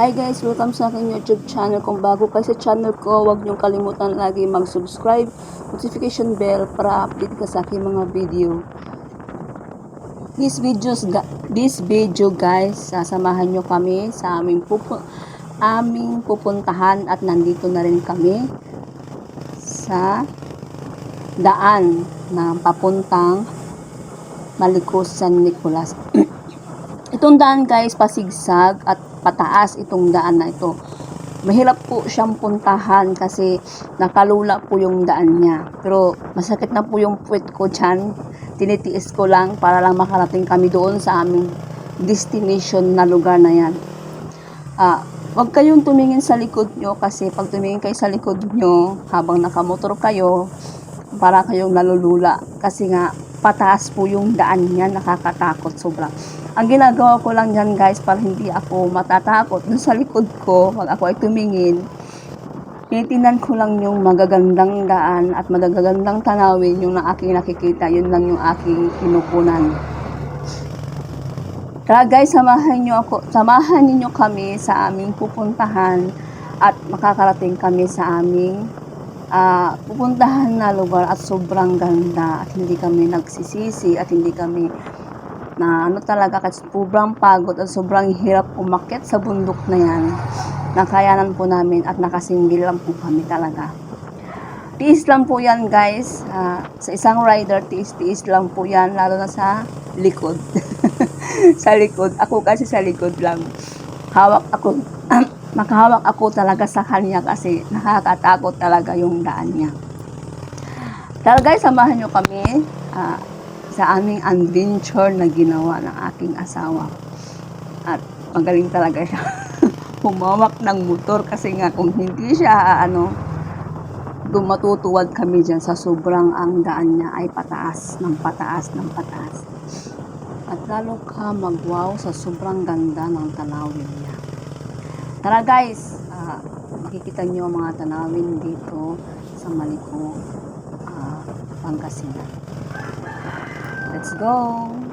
Hi guys, welcome sa aking YouTube channel. Kung bago kayo sa channel ko, huwag niyong kalimutan lagi mag-subscribe, notification bell para update ka sa aking mga video. This videos this video guys, sasamahan niyo kami sa aming pupu aming pupuntahan at nandito na rin kami sa daan na papuntang Malikos San Nicolas. Itong daan guys, pasigsag at pataas itong daan na ito. Mahirap po siyang puntahan kasi nakalula po yung daan niya. Pero masakit na po yung puwet ko dyan. Tinitiis ko lang para lang makarating kami doon sa aming destination na lugar na yan. Ah, Huwag kayong tumingin sa likod nyo kasi pag tumingin kayo sa likod nyo habang nakamotor kayo, para kayong nalulula. Kasi nga, pataas po yung daan niya, nakakatakot sobra. Ang ginagawa ko lang yan guys, para hindi ako matatakot dun sa likod ko, pag ako ay tumingin, tinitingnan ko lang yung magagandang daan at magagandang tanawin yung na aking nakikita, yun lang yung aking pinupunan. Tara guys, samahan niyo ako, samahan niyo kami sa aming pupuntahan at makakarating kami sa aming ah, pupuntahan na lugar at sobrang ganda at hindi kami nagsisisi at hindi kami na ano talaga kasi sobrang pagod at sobrang hirap umakyat sa bundok na yan. Nakayanan po namin at nakasinggil lang po kami talaga. Tiis lang po yan guys. Ah, sa isang rider, tiis-tiis lang po yan lalo na sa likod. sa likod. Ako kasi sa likod lang. Hawak ako. makahawak ako talaga sa kanya kasi nakakatakot talaga yung daan niya. Tara guys, samahan nyo kami ah, sa aming adventure na ginawa ng aking asawa. At magaling talaga siya. Humawak ng motor kasi nga kung hindi siya ano, dumatutuwad kami dyan sa sobrang ang daan niya ay pataas ng pataas ng pataas. At lalo ka magwaw sa sobrang ganda ng tanawin niya. Tara guys, ah, makikita niyo ang mga tanawin dito sa Maliko, ah, Pangasinan. Let's go!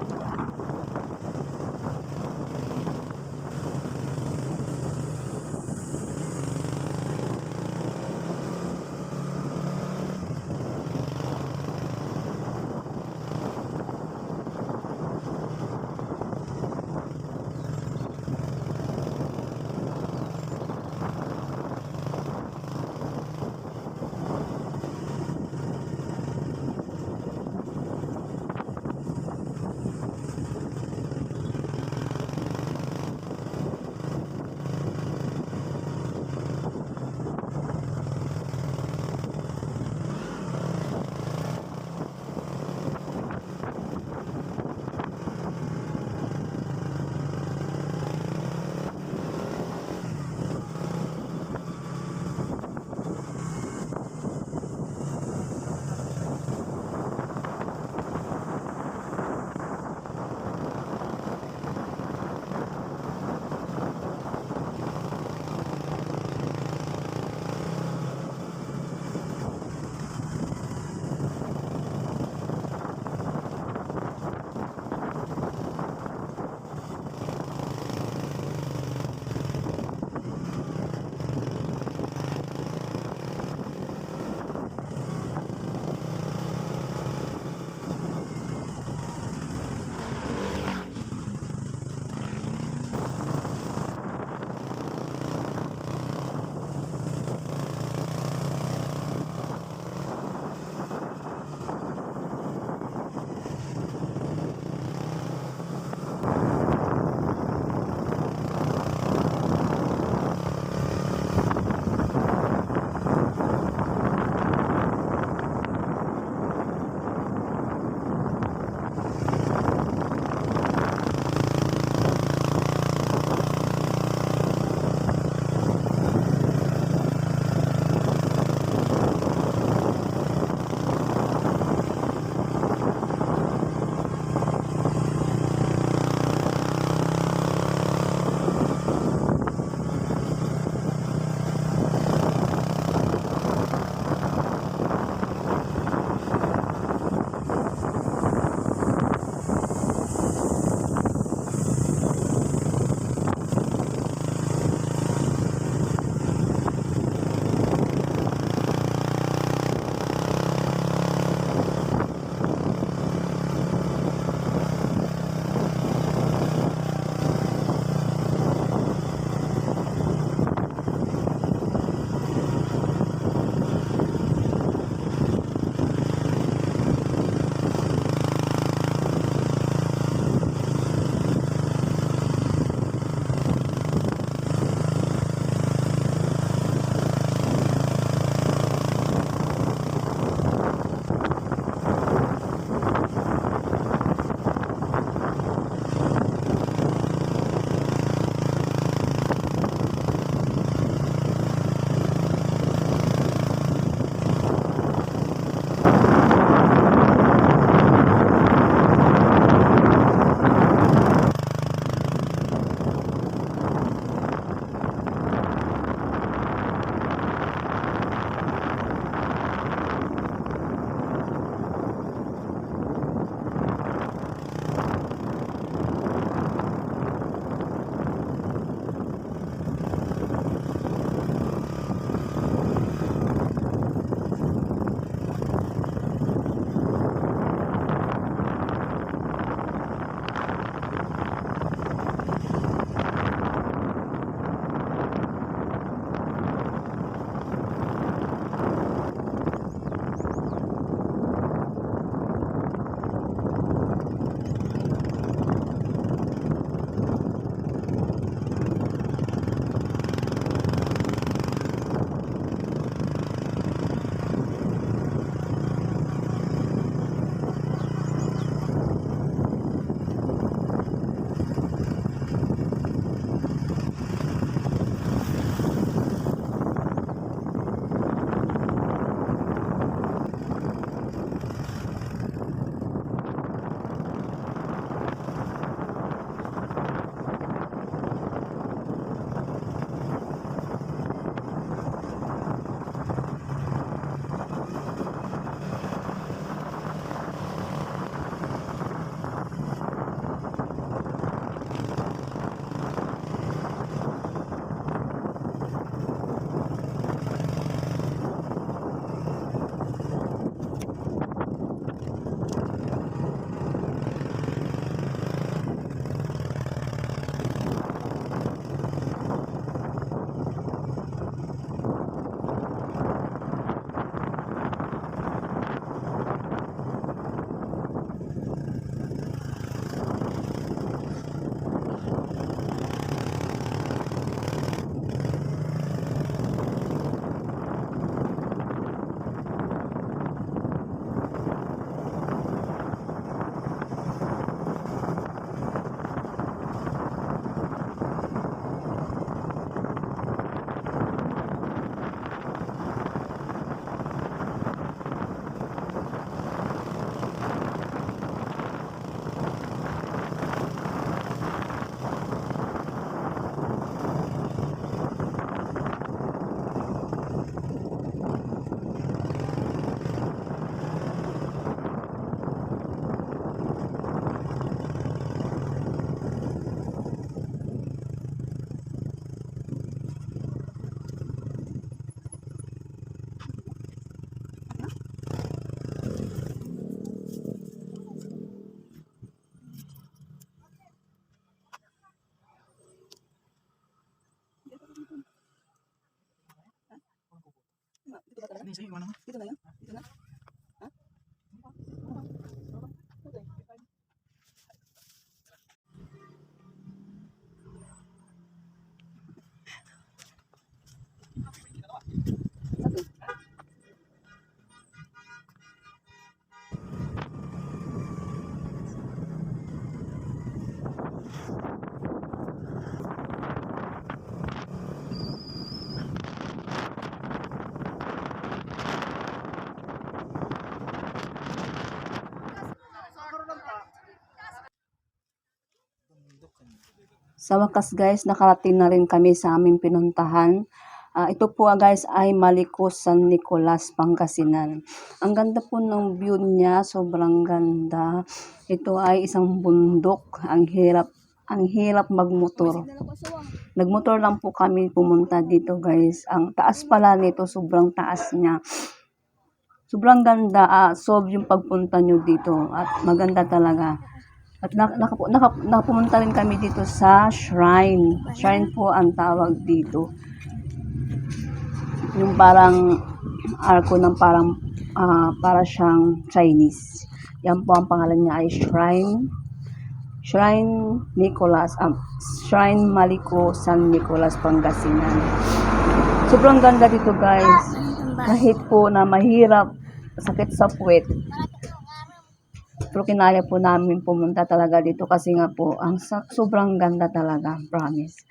Dito ba Sa wakas guys, nakarating na rin kami sa aming pinuntahan. Ah, ito po ah, guys ay Malicos San Nicolas, Pangasinan. Ang ganda po ng view niya, sobrang ganda. Ito ay isang bundok. Ang hirap, ang hirap magmotor. Nagmotor lang po kami pumunta dito guys. Ang taas pala nito, sobrang taas niya. Sobrang ganda, ah, solve yung pagpunta nyo dito at maganda talaga. At nak nakapu- naka- nakapumunta rin kami dito sa shrine. Shrine po ang tawag dito. Yung parang arko ng parang ah, para siyang Chinese. Yan po ang pangalan niya ay Shrine Shrine Nicolas, um, Shrine Maliko San Nicolas Pangasinan. Sobrang ganda dito guys. Kahit po na mahirap, sakit sa puwet, pero kinaya po namin pumunta talaga dito kasi nga po, ang sobrang ganda talaga, promise.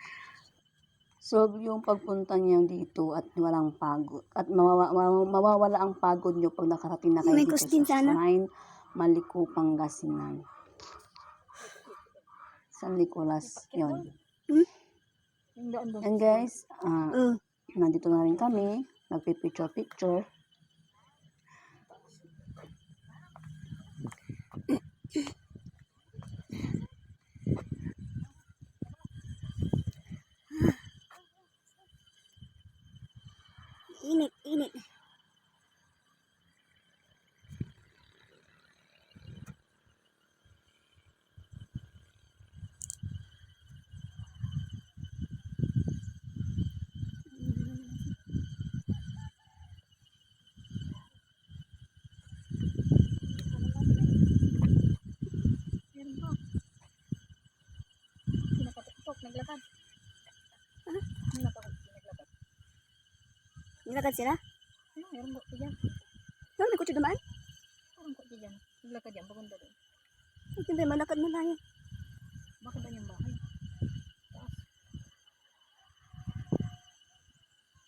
So, yung pagpunta niyo dito at walang pagod, at mawawa- mawawa- mawawala ang pagod niyo pag nakarating na kayo May dito sa sana. Shrine Maliko, Pangasinan. San Nicolas, yun. Hmm? And guys, ah, Uh, nandito na rin kami, nagpipicture-picture. Nilakad sila? Ano, meron ko dyan. No, may kutsi dumaan? Parang ko dyan. Naglakad yan, papunta doon. Hindi, malakad na lang yan. Bakit ba yung bahay?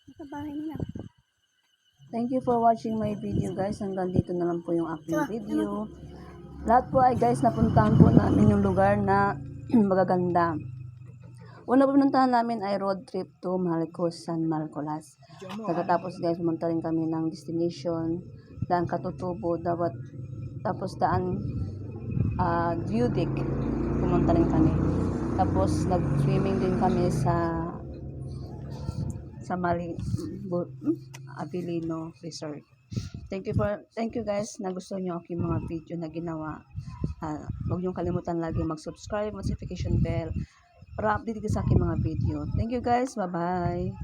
Nasa bahay nila. Thank you for watching my video guys. Hanggang dito na lang po yung aking video. Lahat po ay guys, napuntahan po namin yung lugar na magaganda. Una pinuntahan namin ay road trip to Malicos, San Marcolas. Pagkatapos guys, pumunta rin kami ng destination, daan Katutubo, dapat, tapos daan uh, deck, pumunta rin kami. Tapos nag-swimming din kami sa sa Mali, hmm? Abilino Resort. Thank you for thank you guys na gusto niyo aking mga video na ginawa. Ah, huwag niyo kalimutan lagi mag-subscribe, notification bell para update ka sa aking mga video. Thank you guys. Bye-bye.